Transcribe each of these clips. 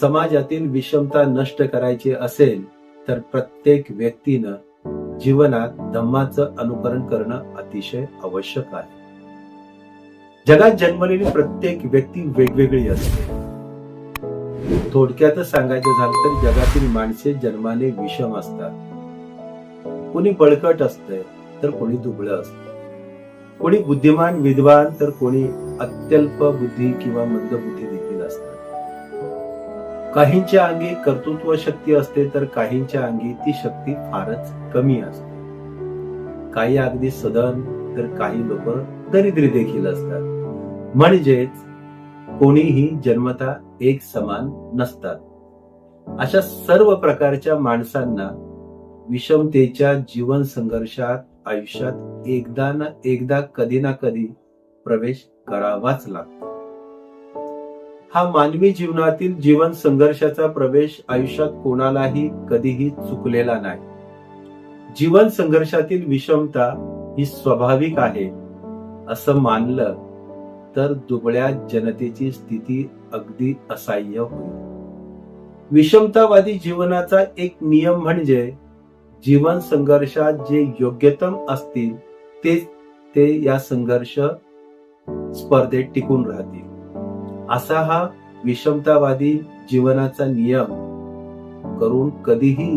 समाजातील विषमता नष्ट करायची असेल तर प्रत्येक व्यक्तीनं जीवनात धम्माचं अनुकरण करणं अतिशय आवश्यक आहे. जगात जन्मलेली प्रत्येक व्यक्ती वेगवेगळी असते. थोडक्यातच सांगायचं झालं तर जगातील माणसे जन्माने विषम असतात. कोणी बळकट असतंय तर कोणी दुबळं असतं. कोणी बुद्धिमान विद्वान तर कोणी अत्यल्प बुद्धी किंवा मंदबुद्धी बुद्धी काहींच्या अंगी कर्तृत्व शक्ती असते तर काहींच्या अंगी ती शक्ती फारच कमी असते. काही अगदी सदन तर काही लोक दरिद्री देखील असतात. म्हणजेच कोणीही जन्मता एक समान नसतात. अशा सर्व प्रकारच्या माणसांना विषमतेच्या जीवन संघर्षात आयुष्यात एकदा ना एकदा कधी ना कधी प्रवेश करावाच लागतो. हा मानवी जीवनातील जीवन संघर्षाचा प्रवेश आयुष्यात कोणालाही कधीही चुकलेला नाही. जीवन संघर्षातील विषमता ही स्वाभाविक आहे असं मानलं तर दुबळ्या जनतेची स्थिती अगदी असह्य होईल. विषमतावादी जीवनाचा एक नियम म्हणजे जीवन संघर्षात जे योग्यतम असतील तेच ते या संघर्ष स्पर्धेत टिकून राहतील. असा हा विषमतावादी जीवनाचा नियम करून कधीही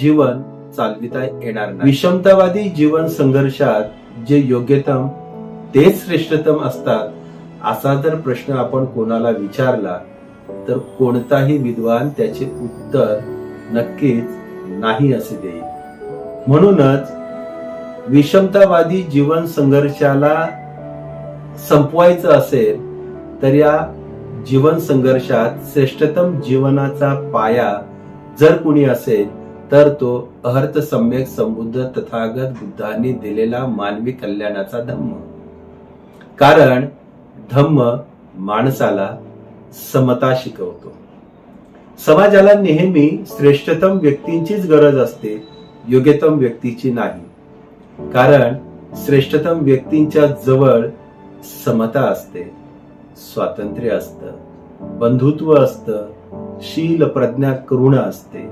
जीवन चालविता येणार नाही. विषमतावादी जीवन संघर्षात जे योग्यतम तेच श्रेष्ठतम असतात असा जर प्रश्न आपण कोणाला विचारला तर कोणताही विद्वान त्याचे उत्तर नक्कीच नाही असे देईल. म्हणूनच विषमतावादी जीवन संघर्षाला संपवायचं असेल तर या जीवन संघर्षात श्रेष्ठतम जीवनाचा पाया जर कुणी असेल तर तो अहर्थ सम्यक संबुद्ध तथागत बुद्धांनी दिलेला मानवी कल्याणाचा धम्म. कारण धम्म माणसाला समता शिकवतो. समाजाला नेहमी श्रेष्ठतम व्यक्तींचीच गरज असते योग्यतम व्यक्तीची नाही. कारण श्रेष्ठतम व्यक्तींच्या जवळ समता असते. स्वातंत्र्य असतं. बंधुत्व असतं. शील प्रज्ञा करुण असते.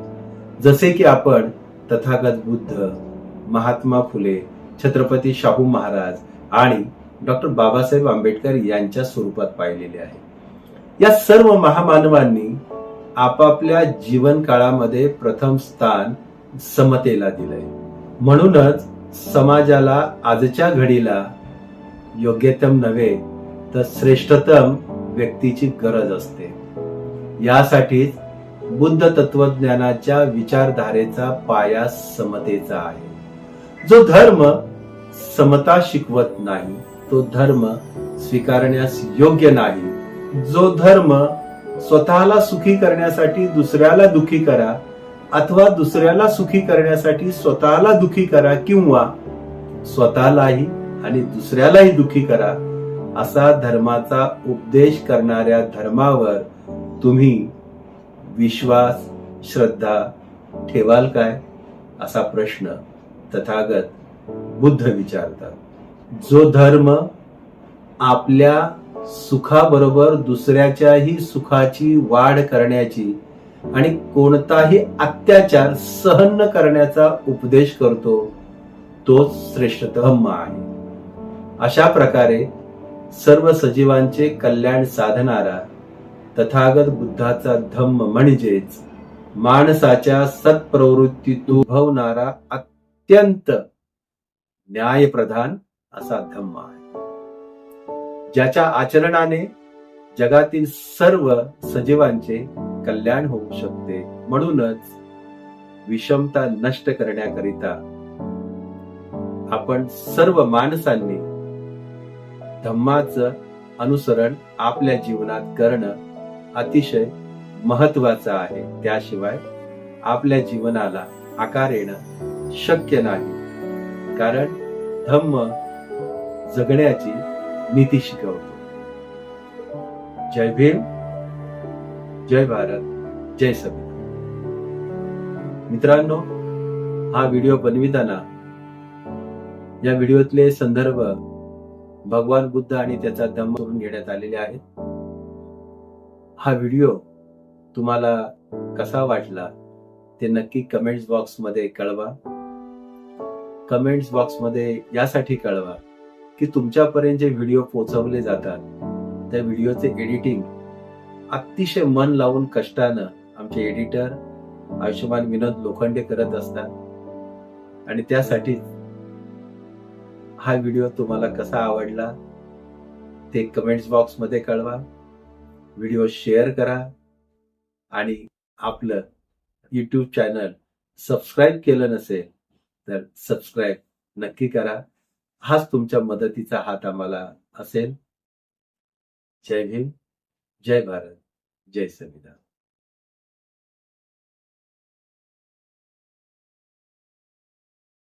जसे की आपण तथागत बुद्ध महात्मा फुले छत्रपती शाहू महाराज आणि डॉक्टर बाबासाहेब आंबेडकर यांच्या स्वरूपात पाहिलेले आहे. या सर्व महामानवांनी आपापल्या जीवन काळामध्ये प्रथम स्थान समतेला दिलंय. म्हणूनच समाजाला आजच्या घडीला योग्यतम नव्हे तर श्रेष्ठतम व्यक्तीची गरज असते. यासाठीच बुद्ध तत्वज्ञानाच्या विचारधारेचा पाया समतेचा आहे. जो धर्म समता शिकवत नाही तो धर्म स्वीकारण्यास योग्य नाही. जो धर्म स्वतःला सुखी करण्यासाठी दुसऱ्याला दुखी करा अथवा दुसऱ्याला सुखी करण्यासाठी स्वतःला दुखी करा किंवा स्वतःलाही आणि दुसऱ्यालाही दुखी करा असा धर्माचा उपदेश करणाऱ्या धर्मावर तुम्ही विश्वास श्रद्धा ठेवाल काय? असा प्रश्न तथागत बुद्ध विचारतात. जो धर्म आपल्या सुखाबरोबर दुसऱ्याच्याही सुखाची वाढ करण्याची आणि कोणताही अत्याचार सहन न करण्याचा उपदेश करतो तोच श्रेष्ठ धम्म आहे. अशा प्रकारे सर्व सजीवांचे कल्याण साधणारा तथागत बुद्धाचा धम्म म्हणजेच माणसाच्या सत्प्रवृत्तीतून उद्भवणारा अत्यंत न्यायप्रधान असा धम्म आहे. ज्याच्या आचरणाने जगातील सर्व सजीवांचे कल्याण होऊ शकते. म्हणूनच विषमता नष्ट करण्याकरिता आपण सर्व माणसांनी धम्माचं अनुसरण आपल्या जीवनात करणं अतिशय महत्वाचं आहे. त्याशिवाय आपल्या जीवनाला आकार येणं शक्य नाही. कारण धम्म जगण्याची नीती शिकवतो. जय भीम जय भारत जय सभी. मित्रांनो हा व्हिडिओ बनविताना या व्हिडिओतले संदर्भ भगवान बुद्ध आणि त्याचा धम्म करून घेण्यात आलेले आहेत. हा व्हिडिओ तुम्हाला कसा वाटला ते नक्की कमेंट्स बॉक्समध्ये कळवा. कमेंट्स बॉक्समध्ये यासाठी कळवा की तुमच्यापर्यंत जे व्हिडिओ पोहोचवले जातात त्या व्हिडिओचे एडिटिंग अतिशय मन लावून कष्टानं आमचे एडिटर आयुष्यमान विनोद लोखंडे करत असतात. आणि त्यासाठी हा व्हिडिओ तुम्हाला कसा आवडला ते कमेंट्स बॉक्समध्ये कळवा. व्हिडिओ शेअर करा आणि आपलं यूट्यूब चॅनल सबस्क्राईब केलं नसेल तर सबस्क्राईब नक्की करा. हाच तुमच्या मदतीचा हात आम्हाला असेल. जय भीम जय भारत जय संविधान.